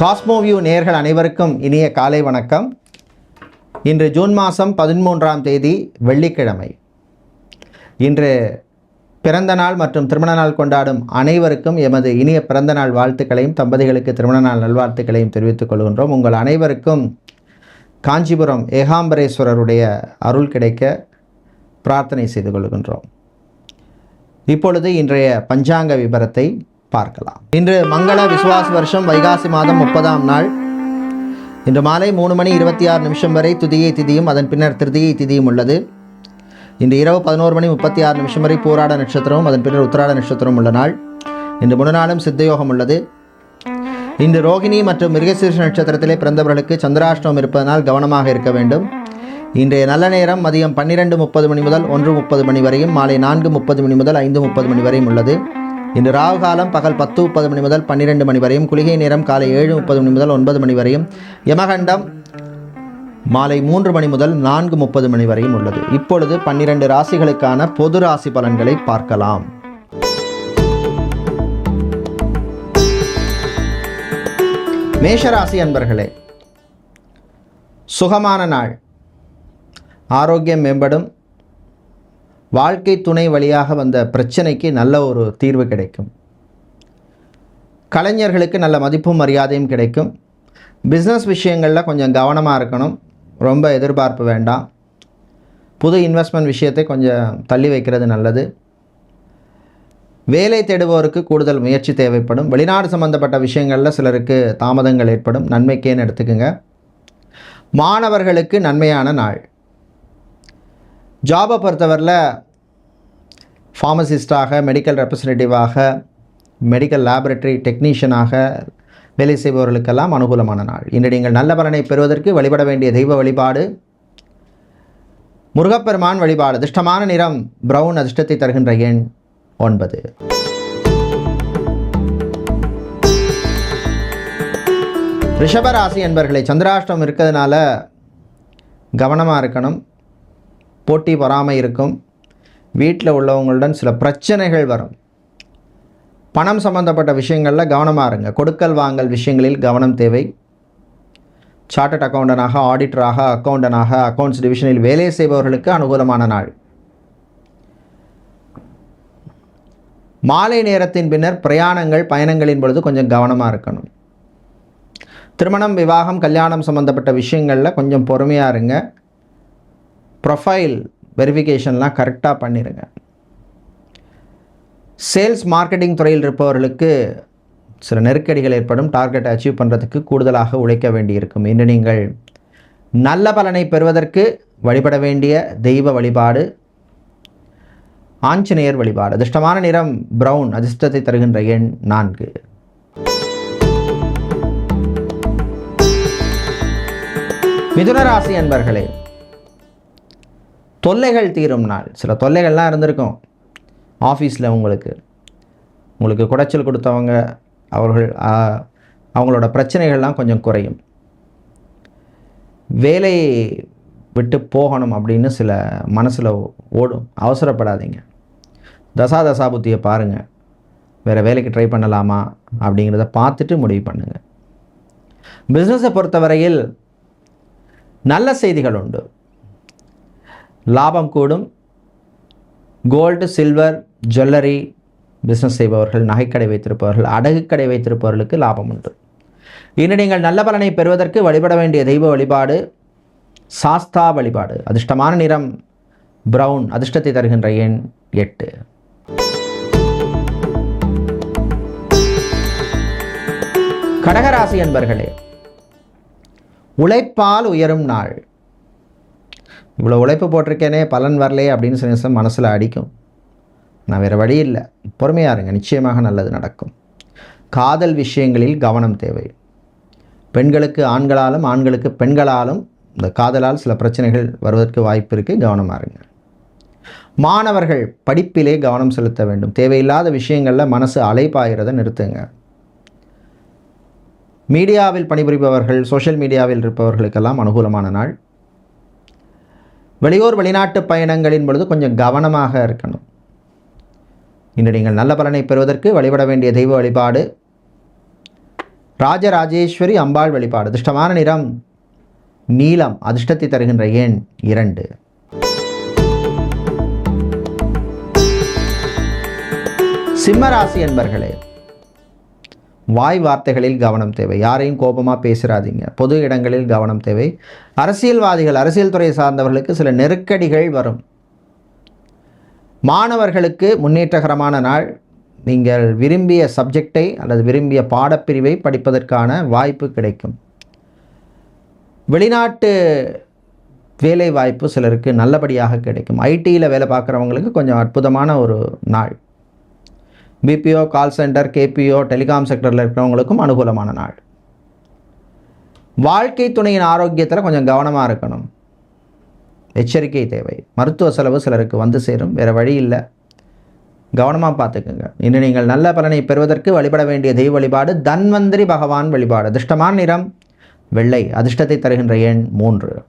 Cosmoview நேர்கள் அனைவருக்கும் இனிய காலை வணக்கம். இன்று ஜூன் மாதம் பதிமூன்றாம் தேதி வெள்ளிக்கிழமை. இன்று பிறந்த நாள் மற்றும் திருமண நாள் கொண்டாடும் அனைவருக்கும் எமது இனிய பிறந்த நாள் வாழ்த்துக்களையும் தம்பதிகளுக்கு திருமண நாள் நல்வாழ்த்துக்களையும் தெரிவித்துக் கொள்கின்றோம். உங்கள் அனைவருக்கும் காஞ்சிபுரம் ஏகாம்பரேஸ்வரருடைய அருள் கிடைக்க பிரார்த்தனை செய்து கொள்கின்றோம். இப்பொழுது இன்றைய பஞ்சாங்க விபரத்தை பார்க்கலாம். இன்று மங்கள விசுவாச வருஷம் வைகாசி மாதம் முப்பதாம் நாள். இன்று மாலை மூணு மணி இருபத்தி ஆறு நிமிஷம் வரை துதியை திதியும் அதன் பின்னர் திருதியை திதியும் உள்ளது. இன்று இரவு பதினோரு மணி முப்பத்தி ஆறு நிமிஷம் வரை போராட நட்சத்திரமும் அதன் பின்னர் உத்திராட நட்சத்திரம் உள்ள நாள். இன்று முழுநாளும் சித்தயோகம் உள்ளது. இன்று ரோகிணி மற்றும் மிருகசீர்ஷ நட்சத்திரத்திலே பிறந்தவர்களுக்கு சந்திராஷ்டமம் இருப்பதனால் கவனமாக இருக்க வேண்டும். இன்றைய நல்ல நேரம் மதியம் பன்னிரெண்டு முப்பது மணி முதல் ஒன்று முப்பது மணி வரையும் மாலை நான்கு முப்பது மணி முதல் ஐந்து முப்பது மணி வரையும் உள்ளது. இன்று ராகு காலம் பகல் பத்து முப்பது மணி முதல் பன்னிரெண்டு மணி வரையும் குளிகை நேரம் காலை ஏழு முப்பது மணி முதல் ஒன்பது மணி வரையும் யமகண்டம் மாலை மூன்று மணி முதல் நான்கு முப்பது மணி வரையும் உள்ளது. இப்பொழுது பன்னிரண்டு ராசிகளுக்கான பொது ராசி பலன்களை பார்க்கலாம். மேஷராசி அன்பர்களே சுகமான நாள். ஆரோக்கியம் மேம்படும். வாழ்க்கை துணை வழியாக வந்த பிரச்சனைக்கு நல்ல ஒரு தீர்வு கிடைக்கும். கலைஞர்களுக்கு நல்ல மதிப்பும் மரியாதையும் கிடைக்கும். பிஸ்னஸ் விஷயங்களில் கொஞ்சம் கவனமாக இருக்கணும். ரொம்ப எதிர்பார்ப்பு வேண்டாம். புது இன்வெஸ்ட்மெண்ட் விஷயத்தை கொஞ்சம் தள்ளி வைக்கிறது நல்லது. வேலை தேடுவோருக்கு கூடுதல் முயற்சி தேவைப்படும். வெளிநாடு சம்பந்தப்பட்ட விஷயங்களில் சிலருக்கு தாமதங்கள் ஏற்படும். நன்மைக்கேன்னு எடுத்துக்கோங்க. மாணவர்களுக்கு நன்மையான நாள். ஜாபை பொறுத்தவரையில் ஃபார்மசிஸ்டாக மெடிக்கல் ரெப்ரசன்டேட்டிவாக மெடிக்கல் லேபரட்டரி டெக்னீஷியனாக வேலை செய்பவர்களுக்கெல்லாம் அனுகூலமான நாள். இன்று நீங்கள் நல்ல பலனை பெறுவதற்கு வழிபட வேண்டிய தெய்வ வழிபாடு முருகப்பெருமான் வழிபாடு அதிர்ஷ்டமான நிறம் பிரவுன் அதிர்ஷ்டத்தை தருகின்ற எண் ஒன்பது. ரிஷபராசி என்பர்களை சந்திராஷ்டம் இருக்கிறதுனால கவனமாக இருக்கணும். போட்டி வராமல் இருக்கும். வீட்டில் உள்ளவங்களுடன் சில பிரச்சனைகள் வரும். பணம் சம்பந்தப்பட்ட விஷயங்களில் கவனமாக இருங்க. கொடுக்கல் வாங்கல் விஷயங்களில் கவனம் தேவை. சார்ட்டட் அக்கௌண்டனாக ஆடிட்டராக அக்கௌண்டனாக அக்கௌண்ட்ஸ் டிவிஷனில் வேலை செய்பவர்களுக்கு அனுகூலமான நாள். மாலை நேரத்தின் பின்னர் பிரயாணங்கள் பயணங்களின் பொழுது கொஞ்சம் கவனமாக இருக்கணும். திருமணம் விவாகம் கல்யாணம் சம்மந்தப்பட்ட விஷயங்களில் கொஞ்சம் பொறுமையாக இருங்க. ப்ரொஃபைல் வெரிஃபிகேஷன்லாம் கரெக்டாக பண்ணிடுங்க சேல்ஸ் மார்க்கெட்டிங் துறையில் இருப்பவர்களுக்கு சில நெருக்கடிகள் ஏற்படும் டார்கெட்டை அச்சீவ் பண்ணுறதுக்கு கூடுதலாக உழைக்க வேண்டியிருக்கும். இன்று நீங்கள் நல்ல பலனை பெறுவதற்கு வழிபட வேண்டிய தெய்வ வழிபாடு ஆஞ்சநேயர் வழிபாடு. அதிர்ஷ்டமான நிறம் ப்ரௌன் அதிர்ஷ்டத்தை தருகின்ற எண் நான்கு. மிதுன ராசி அன்பர்களே தொல்லைகள் தீரும் நாள். சில தொல்லைகள்லாம் இருந்திருக்கும். ஆஃபீஸில் உங்களுக்கு. உங்களுக்கு குடைச்சல் கொடுத்தவங்க அவர்கள் அவங்களோட பிரச்சனைகள்லாம் கொஞ்சம் குறையும். வேலை விட்டு போகணும் அப்படின்னு சில மனசில் ஓடும். அவசரப்படாதீங்க. தசா தசா புத்தியை பாருங்கள் வேறு வேலைக்கு ட்ரை பண்ணலாமா அப்படிங்கிறத பார்த்துட்டு முடிவு பண்ணுங்கள் பிஸ்னஸை பொறுத்தவரையில் நல்ல செய்திகள் உண்டு. லாபம் கூடும். கோல்டு சில்வர் ஜுவல்லரி பிஸ்னஸ் செய்பவர்கள் நகைக்கடை வைத்திருப்பவர்கள் அடகு கடை வைத்திருப்பவர்களுக்கு லாபம் உண்டு. இன்று நீங்கள் நல்ல பலனை பெறுவதற்கு வழிபட வேண்டிய தெய்வ வழிபாடு சாஸ்தா வழிபாடு. அதிர்ஷ்டமான நிறம் பிரவுன் அதிர்ஷ்டத்தை தருகின்ற எண் எட்டு. கடகராசி என்பர்களே உழைப்பால் உயரும் நாள். இவ்வளோ உழைப்பு போட்டிருக்கேனே பலன் வரலையே அப்படின்னு சில நிமிஷம் மனசில் அடிக்கும். நான் வேறு வழி இல்லை. பொறுமையாக இருங்க. நிச்சயமாக நல்லது நடக்கும். காதல் விஷயங்களில் கவனம் தேவை. பெண்களுக்கு ஆண்களாலும் ஆண்களுக்கு பெண்களாலும் இந்த காதலால் சில பிரச்சனைகள் வருவதற்கு வாய்ப்பு இருக்குது கவனமாக இருங்க. மாணவர்கள் படிப்பிலே கவனம் செலுத்த வேண்டும். தேவையில்லாத விஷயங்களில் மனசு அலைப்பாகிறத நிறுத்துங்க. மீடியாவில் பணிபுரிபவர்கள் சோஷியல் மீடியாவில் இருப்பவர்களுக்கெல்லாம் அனுகூலமான நாள். வெளியூர் வெளிநாட்டு பயணங்களின் பொழுது கொஞ்சம் கவனமாக இருக்கணும். இன்று நீங்கள் நல்ல பலனை பெறுவதற்கு வழிபட வேண்டிய தெய்வ வழிபாடு ராஜராஜேஸ்வரி அம்பாள் வழிபாடு. அதிர்ஷ்டமான நிறம் நீலம் அதிர்ஷ்டத்தை தருகின்ற எண் இரண்டு. சிம்மராசி என்பர்களே வாய் வார்த்தைகளில் கவனம் தேவை. யாரையும் கோபமாக பேசுகிறாதீங்க பொது இடங்களில் கவனம் தேவை. அரசியல்வாதிகள் அரசியல் துறை சார்ந்தவர்களுக்கு சில நெருக்கடிகள் வரும். மாணவர்களுக்கு முன்னேற்றகரமான நாள். நீங்கள் விரும்பிய சப்ஜெக்டை அல்லது விரும்பிய பாடப்பிரிவை படிப்பதற்கான வாய்ப்பு கிடைக்கும். வெளிநாட்டு வேலை வாய்ப்பு சிலருக்கு நல்லபடியாக கிடைக்கும். ஐடியில் வேலை பார்க்குறவங்களுக்கு கொஞ்சம் அற்புதமான ஒரு நாள். BPO call centre KPO telecom செக்டரில் இருக்கிறவங்களுக்கும் அனுகூலமான நாள். வாழ்க்கை துணையின் ஆரோக்கியத்தில் கொஞ்சம் கவனமாக இருக்கணும். எச்சரிக்கை தேவை. மருத்துவ செலவு சிலருக்கு வந்து சேரும். வேறு வழி இல்லை. கவனமாக பார்த்துக்குங்க. இன்று நீங்கள் நல்ல பலனை பெறுவதற்கு வழிபட வேண்டிய தெய்வ வழிபாடு தன்வந்திரி பகவான் வழிபாடு. அதிர்ஷ்டமான நிறம் வெள்ளை. அதிர்ஷ்டத்தை தருகின்ற எண் மூன்று.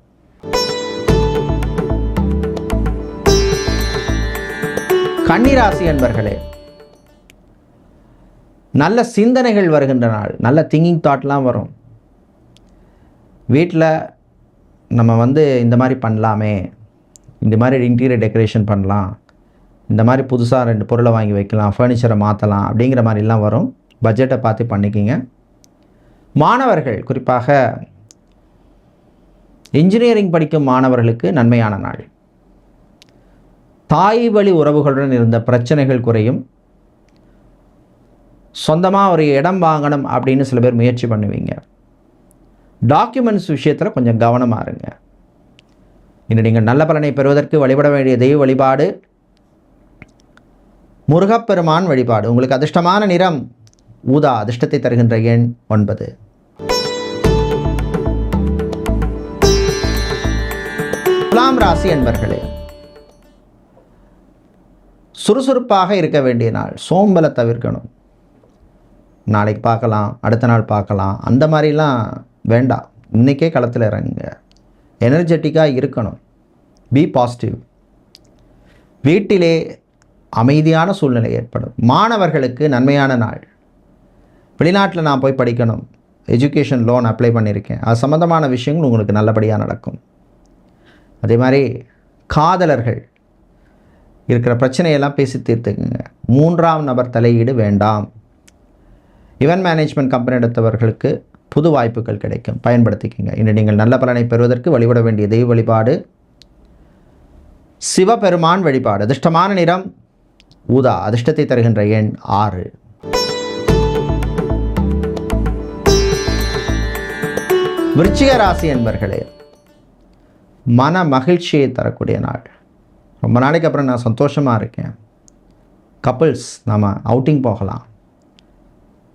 கன்னிராசி என்பர்களே நல்ல சிந்தனைகள் வருகின்ற நாள். நல்ல திங்கிங் தாட்லாம் வரும். வீட்டில் நம்ம வந்து இந்த மாதிரி பண்ணலாமே. இந்த மாதிரி இன்டீரியர் டெக்கரேஷன் பண்ணலாம். இந்த மாதிரி புதுசாக ரெண்டு பொருளை வாங்கி வைக்கலாம் ஃபர்னிச்சரை மாற்றலாம் அப்படிங்கிற மாதிரிலாம் வரும். பட்ஜெட்டை பார்த்து பண்ணிக்கிங்க. மாணவர்கள் குறிப்பாக இன்ஜினியரிங் படிக்கும் மாணவர்களுக்கு நன்மையான நாள். தாய் வழி உறவுகளுடன் இருந்த பிரச்சனைகள் குறையும். சொந்தமாக ஒரு இடம் வாங்கணும் அப்படின்னு சில பேர் முயற்சி பண்ணுவீங்க. டாக்குமெண்ட்ஸ் விஷயத்தில் கொஞ்சம் கவனமாக இருங்க. இன்று நீங்கள் நல்ல பலனை பெறுவதற்கு வழிபட வேண்டிய தெய்வ வழிபாடு முருகப்பெருமான் வழிபாடு உங்களுக்கு அதிர்ஷ்டமான நிறம் ஊதா அதிர்ஷ்டத்தை தருகின்ற எண் ஒன்பது. துலாம் ராசி என்பர்களே சுறுசுறுப்பாக இருக்க வேண்டிய நாள் சோம்பலை தவிர்க்கணும். நாளைக்கு பார்க்கலாம் அடுத்த நாள் பார்க்கலாம். அந்த மாதிரிலாம் வேண்டாம் இன்றைக்கே களத்தில் இறங்குங்க. எனர்ஜெட்டிக்காக இருக்கணும். பி பாசிட்டிவ் வீட்டிலே அமைதியான சூழ்நிலை ஏற்படும். மாணவர்களுக்கு நன்மையான நாள். வெளிநாட்டில் நான் போய் படிக்கணும். எஜுகேஷன் லோன் அப்ளை பண்ணியிருக்கேன். அது சம்மந்தமான விஷயங்கள் உங்களுக்கு நல்லபடியாக நடக்கும். அதே மாதிரி காதலர்கள் இருக்கிற பிரச்சனையெல்லாம் பேசி தீர்த்துக்குங்க. மூன்றாம் நபர் தலையீடு வேண்டாம். இவென்ட் மேனேஜ்மெண்ட் கம்பெனி எடுத்தவர்களுக்கு புது வாய்ப்புகள் கிடைக்கும். பயன்படுத்திக்கங்க. இன்று நீங்கள் நல்ல பலனை பெறுவதற்கு வழிபட வேண்டிய தெய்வ வழிபாடு சிவபெருமான் வழிபாடு. அதிர்ஷ்டமான நிறம் ஊதா. அதிர்ஷ்டத்தை தருகின்ற எண் ஆறு. விருச்சிக ராசி என்பர்களே மன மகிழ்ச்சியை தரக்கூடிய நாள். ரொம்ப நாளைக்கு அப்புறம் நான் சந்தோஷமாக இருக்கேன். கப்புள்ஸ் நாம் அவுட்டிங் போகலாம்.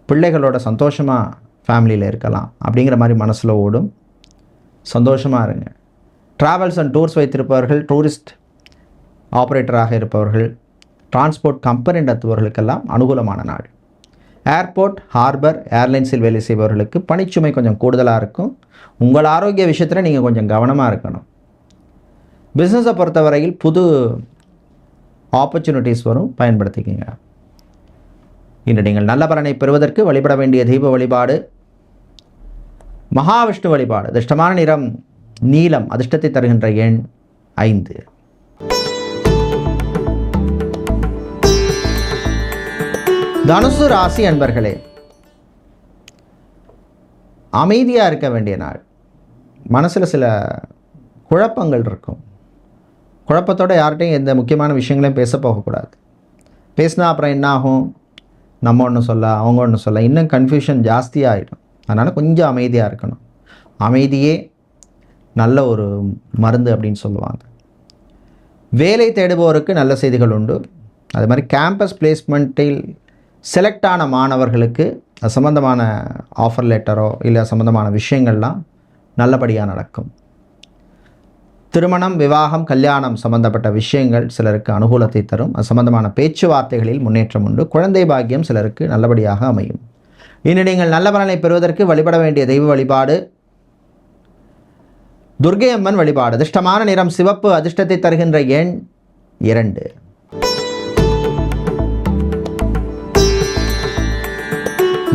பிள்ளைகளோட சந்தோஷமாக ஃபேமிலியில் இருக்கலாம். அப்படிங்கிற மாதிரி மனசில் ஓடும். சந்தோஷமாக இருங்க. ட்ராவல்ஸ் அண்ட் டூர்ஸ் வைத்திருப்பவர்கள் டூரிஸ்ட் ஆப்ரேட்டராக இருப்பவர்கள் டிரான்ஸ்போர்ட் கம்பெனி நடத்துபவர்களுக்கெல்லாம் அனுகூலமான நாள். ஏர்போர்ட் ஹார்பர் ஏர்லைன்ஸில் வேலை செய்பவர்களுக்கு பணிச்சுமை கொஞ்சம் கூடுதலாக இருக்கும். உங்கள் ஆரோக்கிய விஷயத்தில் நீங்கள் கொஞ்சம் கவனமாக இருக்கணும். பிஸ்னஸை பொறுத்தவரையில் புது ஆப்பர்ச்சுனிட்டிஸ் வரும். பயன்படுத்திக்கங்க. இன்று நீங்கள் நல்ல பலனை பெறுவதற்கு வழிபட வேண்டிய தெய்வ வழிபாடு மகாவிஷ்ணு வழிபாடு. அதிர்ஷ்டமான நிறம் நீலம் அதிர்ஷ்டத்தை தருகின்ற எண் ஐந்து. தனுசு ராசி அன்பர்களே அமைதியாக இருக்க வேண்டிய நாள். மனசில் சில குழப்பங்கள் இருக்கும். குழப்பத்தோடு யார்கிட்டையும் எந்த முக்கியமான விஷயங்களையும் பேச போகக்கூடாது. பேசினா அப்புறம் என்ன ஆகும் நம்ம ஒன்று சொல்ல அவங்க ஒன்று சொல்ல இன்னும் கன்ஃபியூஷன் ஜாஸ்தியாக ஆகிடும் அதனால் கொஞ்சம் அமைதியாக இருக்கணும். அமைதியே நல்ல ஒரு மருந்து அப்படின்னு சொல்லுவாங்க. வேலை தேடுபவருக்கு நல்ல செய்திகள் உண்டு. அது மாதிரி கேம்பஸ் பிளேஸ்மெண்ட்டில் செலக்ட் ஆன மாணவர்களுக்கு அது சம்மந்தமான ஆஃபர் லெட்டரோ இல்லை சம்மந்தமான விஷயங்கள்லாம் நல்லபடியாக நடக்கும். திருமணம் விவாகம் கல்யாணம் சம்பந்தப்பட்ட விஷயங்கள் சிலருக்கு அனுகூலத்தை தரும். அது சம்பந்தமான பேச்சுவார்த்தைகளில் முன்னேற்றம் உண்டு. குழந்தை பாக்கியம் சிலருக்கு நல்லபடியாக அமையும். இனி நீங்கள் நல்ல பலனை பெறுவதற்கு வழிபட வேண்டிய தெய்வ வழிபாடு துர்கை அம்மன் வழிபாடு. அதிர்ஷ்டமான நிறம் சிவப்பு அதிர்ஷ்டத்தை தருகின்ற எண் இரண்டு.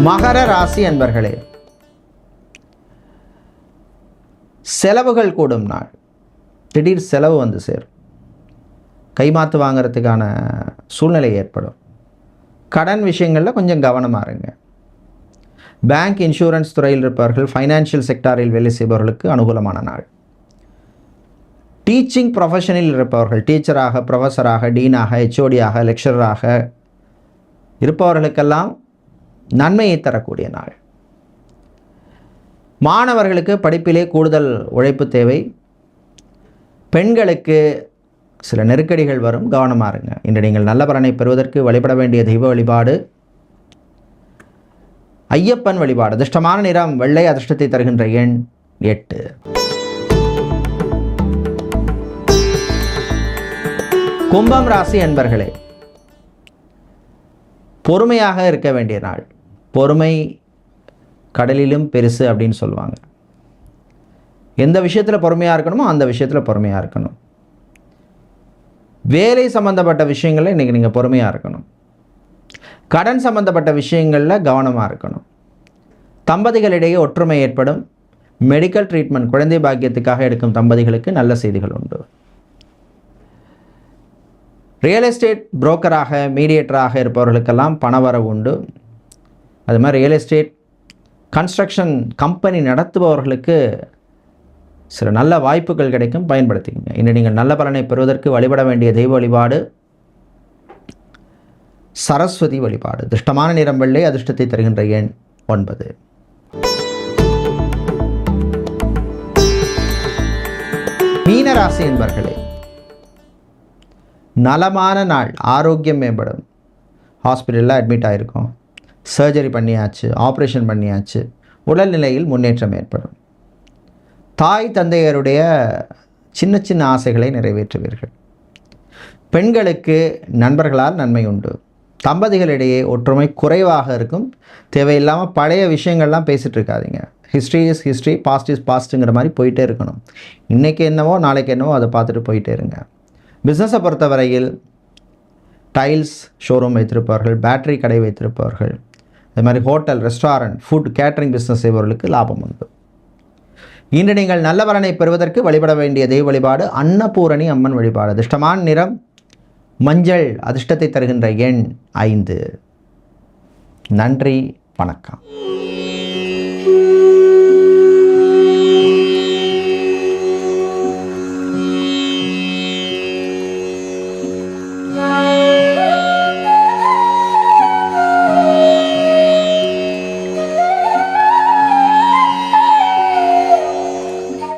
மகர ராசி அன்பர்களே செலவுகள் கூடும் நாள். திடீர் செலவு வந்து சேரும். கைமாத்து வாங்கிறதுக்கான சூழ்நிலை ஏற்படும். கடன் விஷயங்களில் கொஞ்சம் கவனமாக இருங்க. பேங்க் இன்சூரன்ஸ் துறையில் இருப்பவர்கள் ஃபைனான்ஷியல் செக்டாரில் வேலை செய்பவர்களுக்கு அனுகூலமான நாள். டீச்சிங் ப்ரொஃபஷனில் இருப்பவர்கள் டீச்சராக ப்ரொஃபஸராக டீனாக ஹெச்ஓடியாக லெக்சரராக இருப்பவர்களுக்கெல்லாம் நன்மையை தரக்கூடிய நாள். மாணவர்களுக்கு படிப்பிலே கூடுதல் உழைப்பு தேவை. பெண்களுக்கு சில நெருக்கடிகள் வரும். கவனமாக இருங்க. இன்று நீங்கள் நல்ல பலனை பெறுவதற்கு வழிபட வேண்டிய தெய்வ வழிபாடு ஐயப்பன் வழிபாடு அதிர்ஷ்டமான நிறம் வெள்ளை அதிர்ஷ்டத்தை தருகின்ற எண் எட்டு. கும்பம் ராசி அன்பர்களே பொறுமையாக இருக்க வேண்டிய நாள். பொறுமை கடலிலும் பெருசு அப்படின்னு சொல்லுவாங்க. எந்த விஷயத்தில் பொறுமையாக இருக்கணுமோ அந்த விஷயத்தில் பொறுமையாக இருக்கணும். வேலை சம்மந்தப்பட்ட விஷயங்களில் இன்றைக்கி நீங்கள் பொறுமையாக இருக்கணும். கடன் சம்மந்தப்பட்ட விஷயங்களில் கவனமாக இருக்கணும். தம்பதிகளிடையே ஒற்றுமை ஏற்படும். மெடிக்கல் ட்ரீட்மெண்ட் குழந்தை பாக்கியத்துக்காக எடுக்கும் தம்பதிகளுக்கு நல்ல செய்திகள் உண்டு. ரியல் எஸ்டேட் புரோக்கராக மீடியேட்டராக இருப்பவர்களுக்கெல்லாம் பணவரவு உண்டு. அது மாதிரி ரியல் எஸ்டேட் கன்ஸ்ட்ரக்ஷன் கம்பெனி நடத்துபவர்களுக்கு சில நல்ல வாய்ப்புகள் கிடைக்கும் பயன்படுத்திக்கங்க. இன்று நீங்கள் நல்ல பலனை பெறுவதற்கு வழிபட வேண்டிய தெய்வ வழிபாடு சரஸ்வதி வழிபாடு. திருஷ்டமான நிறம் வெள்ளை அதிர்ஷ்டத்தை தருகின்ற எண் ஒன்பது. மீனராசி என்பர்களே நலமான நாள் ஆரோக்கியம் மேம்படும். ஹாஸ்பிட்டலில் அட்மிட் ஆகிருக்கோம் சர்ஜரி பண்ணியாச்சு ஆப்ரேஷன் பண்ணியாச்சு. உடல்நிலையில் முன்னேற்றம் ஏற்படும். தாய் தந்தையருடைய சின்ன சின்ன ஆசைகளை நிறைவேற்றுவீர்கள். பெண்களுக்கு நண்பர்களால் நன்மை உண்டு. தம்பதிகளிடையே ஒற்றுமை குறைவாக இருக்கும். தேவையில்லாமல் பழைய விஷயங்கள்லாம் பேசிகிட்டு இருக்காதிங்க. History is history past is பாஸ்ட்டுங்கிற மாதிரி போயிட்டே இருக்கணும். இன்றைக்கி என்னவோ நாளைக்கு என்னவோ அதை பார்த்துட்டு போயிட்டே இருங்க. பிஸ்னஸை பொறுத்தவரையில் டைல்ஸ் ஷோரூம் வைத்திருப்பவர்கள் பேட்டரி கடை வைத்திருப்பவர்கள் இது மாதிரி hotel restaurant food catering business செய்பவர்களுக்கு லாபம் உண்டு. இன்று நீங்கள் நல்ல பலனை பெறுவதற்கு வழிபட வேண்டிய தெய்வ வழிபாடு அன்னபூரணி அம்மன் வழிபாடு. அதிர்ஷ்டமான நிறம் மஞ்சள் அதிர்ஷ்டத்தை தருகின்ற எண் ஐந்து. நன்றி வணக்கம்.